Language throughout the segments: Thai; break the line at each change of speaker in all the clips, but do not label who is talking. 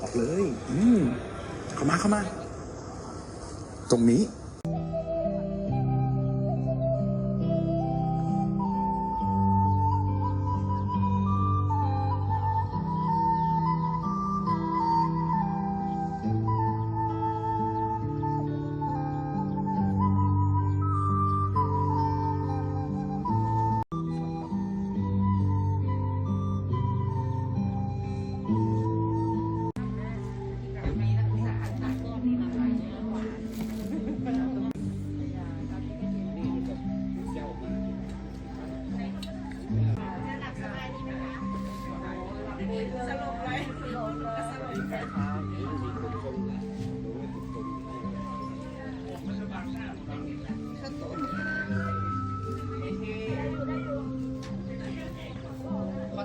ออกเลย อืมเข้ามาเข้ามา ตรงนี้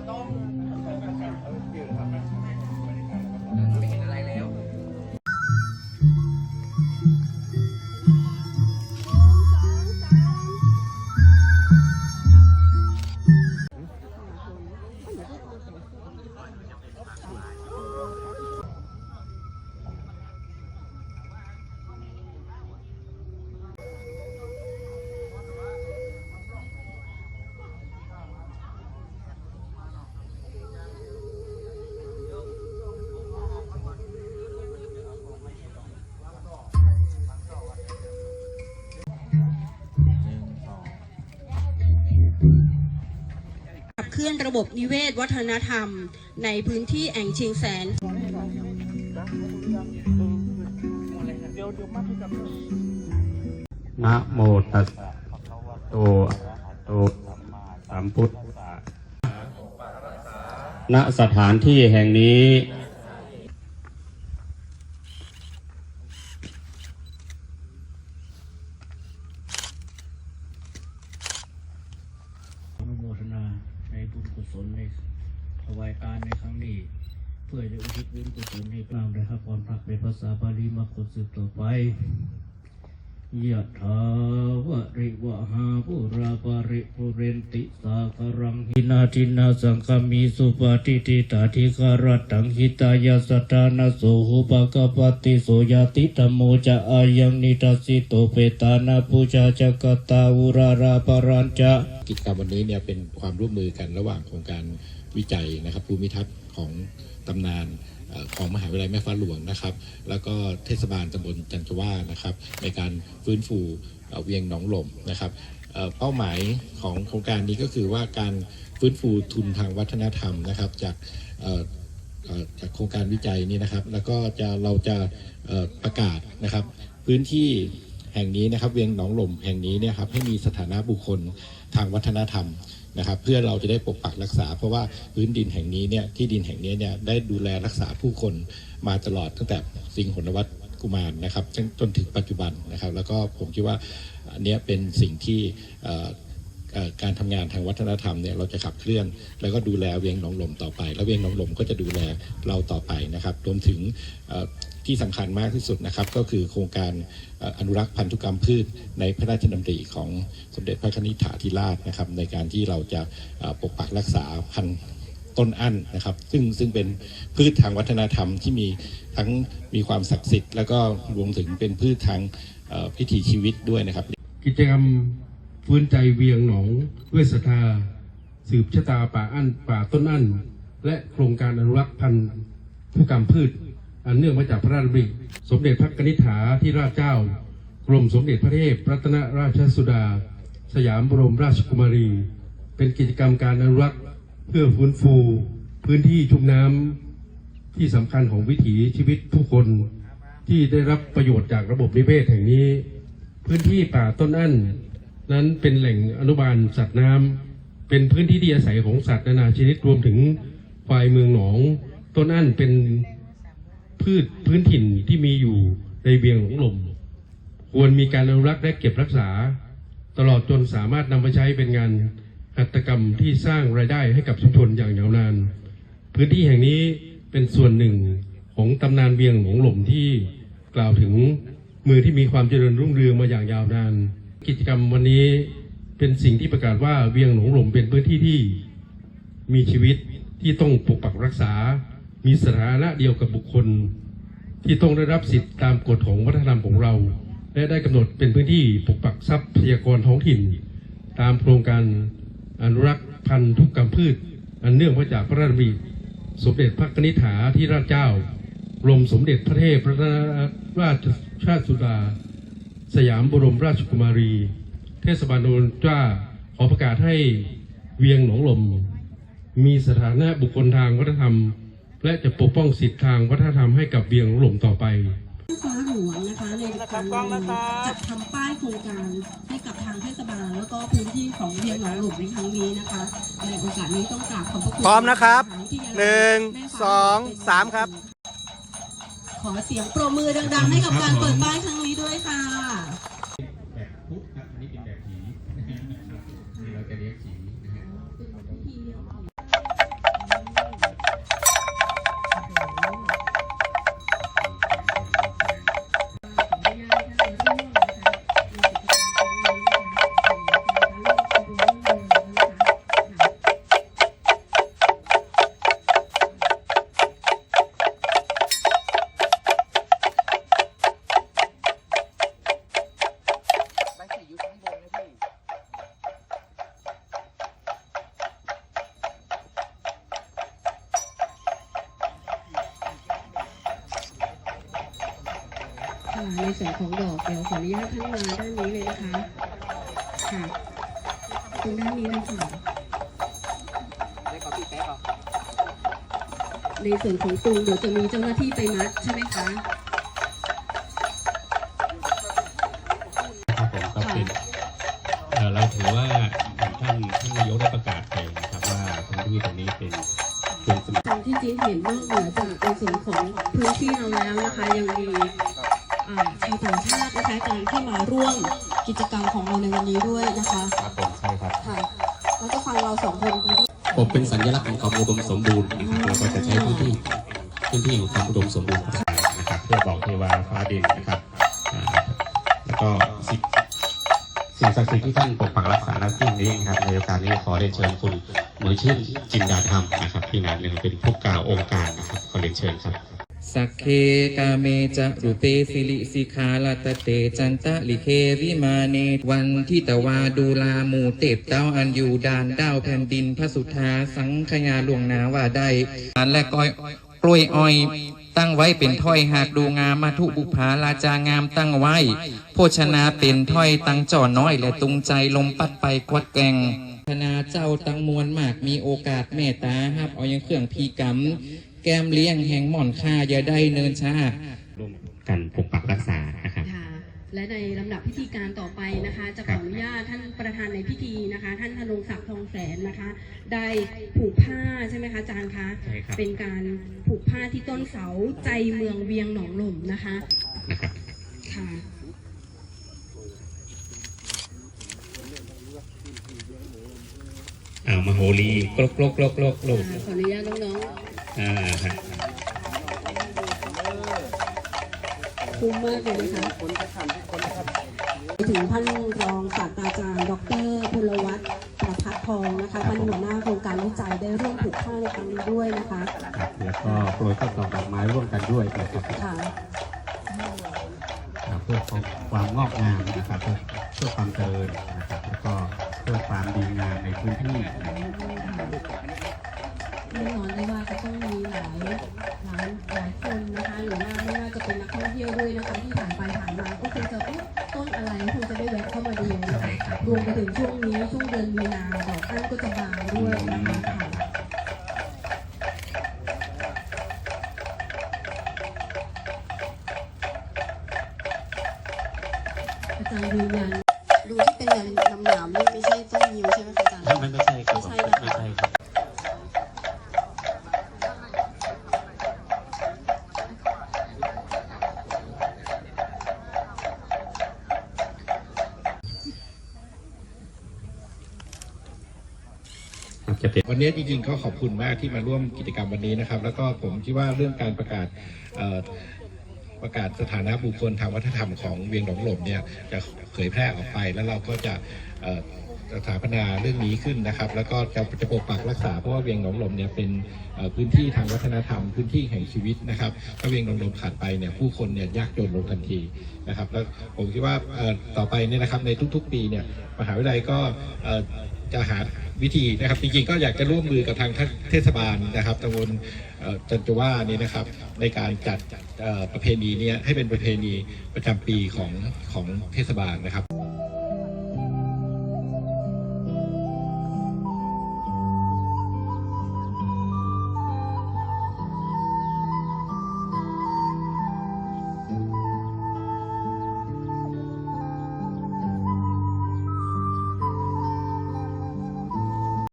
ขั ลื่อนระบบนิเวศวัฒนธรรม ในพื้นที่แอ่งเชียงแสน
นะโมตัสสะโตอะระหะโตสัมพุทธะณสถานที่แห่งนี้
อนุโมทนาในบุญกุศลในถวายทานในครั้งนี้ เพื่อจะอุทิศบุญกุศลให้ พระได้ครับความรักเป็นภาษาบาลีมาคนสืบต่อไปยะถาวะริวะหาปุราปริปุเรนติสากรังหินาทินาสังคมีสุปาติติตาธิการตังหิตายาสตานาโสหุปกปติโสยติธรรมโมจะอายังนิทัสสิโตเปตานาปูชาจักตาอุราราปรัญจะ
กิจกรรมวันนี้เนี่ยเป็นความร่วมมือกันระหว่างโครงการวิจัยนะครับภูมิทัศน์ของตำนาน ของมหาวิทยาลัยแม่ฟ้าหลวงนะครับ แล้วก็เทศบาลตำบลจันทว่านะครับ ในการฟื้นฟูเวียงหนองหล่มนะครับเป้าหมายของโครงการนี้ก็คือว่าการฟื้นฟูทุนทางวัฒนธรรมนะครับ จากจากโครงการวิจัยนี้นะครับ แล้วก็จะเราจะประกาศนะครับ พื้นที่แห่งนี้นะครับ เวียงหนองหล่มแห่งนี้เนี่ยครับให้มีสถานะบุคคลทางวัฒนธรรม นะครับเพื่อเราจะได้ปกปักรักษา เพราะว่าพื้นดินแห่งนี้เนี่ยที่ดินแห่งนี้เนี่ยได้ดูแลรักษาผู้คนมาตลอดตั้งแต่สิงห์หนวัตกุมารนะครับจนจนถึงปัจจุบันนะครับ แล้วก็ผมคิดว่าอันเนี้ยเป็นสิ่งที่การทำงานทางวัฒนธรรมเนี่ยเราจะขับเคลื่อน แล้วก็ดูแลเวียงหนองลมต่อไป แล้วเวียงหนองลมก็จะดูแลเราต่อไปนะครับรวมถึง ที่สำคัญมากที่สุดนะครับ ก็คือโครงการอนุรักษ์พันธุกรรมพืช ในพระราชดำริของสมเด็จพระนิธิาธิราชนะครับ ในการที่เราจะปกปักรักษาพันธุ์ต้นอั้นนะครับ ซึ่งซึ่งเป็นพืชทางวัฒนธรรมที่มีทั้งมีความศักดิ์สิทธิ์แล้วก็รวมถึงเป็นพืชทางพิถีชีวิตด้วยนะครับ
กิจกรรมฟื้นใจเวียงหนองเวสทธาสืบชะตาป่าอั้นป่าต้นอั้นและโครงการอนุรักษ์พันธุ์ผู้กรรมพืช อันเนื่องมาจากพระราชดำริสมเด็จพระกนิษฐาธิราชเจ้ากรมสมเด็จพระเทพรัตนราชสุดา สยามบรมราชกุมารี เป็นกิจกรรมการอนุรักษ์เพื่อฟื้นฟู พื้นที่ชุ่มน้ำที่สำคัญของวิถีชีวิตผู้คนที่ได้รับประโยชน์จากระบบนิเวศแห่งนี้ พื้นที่ป่าต้นอั้นนั้นเป็นแหล่งอนุบาลสัตว์น้ำเป็นพื้นที่ที่อาศัยของสัตว์นานาชนิดรวมถึงควายเมืองหนอง ต้นอั้นเป็น พืชพื้นถิ่นที่มีอยู่ในเวียงหลงลม ควรมีการอนุรักษ์และเก็บรักษา ตลอดจนสามารถนำไปใช้เป็นงานหัตถกรรมที่สร้างรายได้ให้กับชุมชนอย่างยาวนาน พื้นที่แห่งนี้เป็นส่วนหนึ่งของตำนานเวียงหลงหล่มที่กล่าวถึงเมืองที่มีความเจริญรุ่งเรืองมาอย่างยาวนาน กิจกรรมวันนี้เป็นสิ่งที่ประกาศว่าเวียงหลงหล่มเป็นพื้นที่ที่มีชีวิตที่ต้องปกปักรักษา มีสถานะเดียวกับบุคคล ที่ต้องได้รับสิทธิตามกฎของวัฒนธรรมของเรา และได้กำหนดเป็นพื้นที่ปกปักทรัพยากรท้องถิ่น ตามโครงการอนุรักษ์พันธุกรรมพืช อันเนื่องมาจากพระราชดำริสมเด็จพระนิษฐาธิราชเจ้ากรมสมเด็จพระเทพรัตนราชชาติสุดา สยามบรมราชกุมารี เทศบาลนนท์จ้าขอประกาศให้เวียงหนองลม มีสถานะบุคคลทางวัฒนธรรม และจะปกป้องสิทธิทางวัฒนธรรมให้กับเวียงหนองลมต่อไป
ฟ้าหลวงนะคะในการจัดทำป้ายโครงการให้กับทางเทศบาลแล้วก็พื้นที่ของเวียงหนองหลวงในครั้งนี้นะคะในโอกาสนี้ต้องกราบขอบพระคุณ
พร้อมนะครับ
วิทยาลัย
หนึ่ง
แม่ฟ้
สองสามครับ
ขอเสียงปรบมือดังๆ ให้กับการเปิดป้ายครั้งนี้ด้วยค่ะ ส่วนของดอกเดี๋ยวขออนุญาตท่านมาด้านนี้เลยนะคะค่ะตรงด้านนี้เลยค่ะในส่วนของตุงเดี๋ยวจะมีเจ้าหน้าที่ไปมัดใช่ไหมคะ
ครับผมก็เป็นเอ่อเราถือว่าท่านท่านนายกได้ประกาศไปนะครับว่าพื้นที่ตรงนี้เป็นเป็นสำ
ทางที่จีนเห็นนอกเหนือจากในส่วนของพื้นที่เราแล้วนะคะยังมีอ่า ชาวต่างชาตินะคะการที่มาร่วมกิจกรรมของเราในวันนี้ด้วยนะคะ
ครับผมใช่ครับ
ค่ะเราจะฟังเราสองคนกันด้วย
ผมเป็นสัญลักษณ์ของความอุดมสมบูรณ์นะครับเราก็จะใช้พื้นที่พื้นที่ของความอุดมสมบูรณ์นะครับเพื่อบอกเทวาฟ้าดินนะครับอ่าแล้วก็สิ่งสิ่งศักดิ์สิทธิ์ที่ท่านปกปักรักษาหน้าที่นี้นะครับในโอกาสนี้ขอเรียนเชิญคุณหมือชื่นจินดาธรรมนะครับที่งานหนึ่งเป็นผู้กล่าวองค์การนะครับขอเรียนเชิญครับ
สักเคกาเมจะรุเปสิลิสิคาลตเตจันตะลิเควิมาเนวันที่ตวาดูลามูเตบเต้าอันอยู่ดานดาวแผ่นดินพระสุธาสังขยาหลวงนาว่าได้อันและก้อยกล้วยอ้อย ตั้งไว้เป็นถ้อยหากดูงามมาทุบุภาลาจางามตั้งไว้ โภชนาเป็นถ้อยตั้งจ่อน้อยและตุงใจลมปัดไปกวัดแกงธนาเจ้าตั้งมวลมากมีโอกาสเมตตาฮับเอายังเครื่องพีกรรม แก้มเลี้ยงแห่งหม่อนค่าอย่าได้เนินช้า
ร่วมกันปกปักรักษานะครับ
ค่ะและในลำดับพิธีการต่อไปนะคะ จะขออนุญาตท่านประธานในพิธีนะคะ ท่านธนงศักดิ์ทองแสนนะคะ ได้ผูกผ้าใช่ไหมคะอาจารย์คะ
ใช่ครับ
เป็นการผูกผ้าที่ต้นเสาใจเมืองเวียงหนองหล่มนะคะ
นะครับ
ค่ะ
อ่ามาโหรีกรกกรกกรกกรกกรก
ขออนุญาตน้อง
อ่าฮะ
คุ้มมากเลยนะคะถึงท่านรองศาสตราจารย์ ดรพลวัฒน์ประพัฒทองนะคะท่านหัวหน้าโครงการวิจัยได้ร่วมผูกผ้าในครั้งนี้ด้วยนะคะ
ครับแล้วก็โปรยข้าวตอกดอกไม้ร่วมกันด้วยนะครับ
ค่ะ
เพื่อความงอกงามนะครับเพื่อความเจริญนะครับแล้วก็เพื่อความดีงามในพื้นที่
แน่นอนได้ว่าจะต้องมีหลายหลายหลายคนนะคะหรือว่าไม่ว่าจะเป็นนักท่องเที่ยวด้วยนะคะที่ผ่านไปผ่านมาก็คงจะเอ๊ะต้นอะไรคงจะได้แวะเข้ามาดูนะคะรวมไปถึงช่วงนี้ช่วงเดือนมีนาดอกอั้นก็จะบานด้วยนะคะค่ะอาจารย์ยืนยันดูที่เป็นลำหนามนี่ไม่ใช่ จะ
เป็น
วันนี้จริงๆก็ขอบคุณมากที่มาร่วมกิจกรรมวันนี้นะครับ แล้วก็ผมคิดว่าเรื่องการประกาศประกาศสถานะบุคคลทางวัฒนธรรมของเวียงหนองหลมเนี่ยจะเผยแพร่ออกไปแล้วเราก็จะสถาปนาเรื่องนี้ขึ้นนะครับ แล้วก็จะจะปกปักรักษาเพราะว่าเวียงหนองลมเนี่ยเป็นพื้นที่ทางวัฒนธรรมพื้นที่แห่งชีวิตนะครับถ้าเวียงหนองลมขาดไปเนี่ยผู้คนเนี่ยยากจนลงทันทีนะครับ แล้วผมคิดว่าต่อไปเนี่ยนะครับในทุกๆ ปีเนี่ยมหาวิทยาลัยก็จะหา วิธีนะครับจริงๆก็อยากจะร่วมมือกับทางเทศบาลนะครับตำบลจันจว่านี่นะครับ ในการจัดประเพณีนี้ให้เป็นประเพณีประจำปีของของเทศบาลนะครับ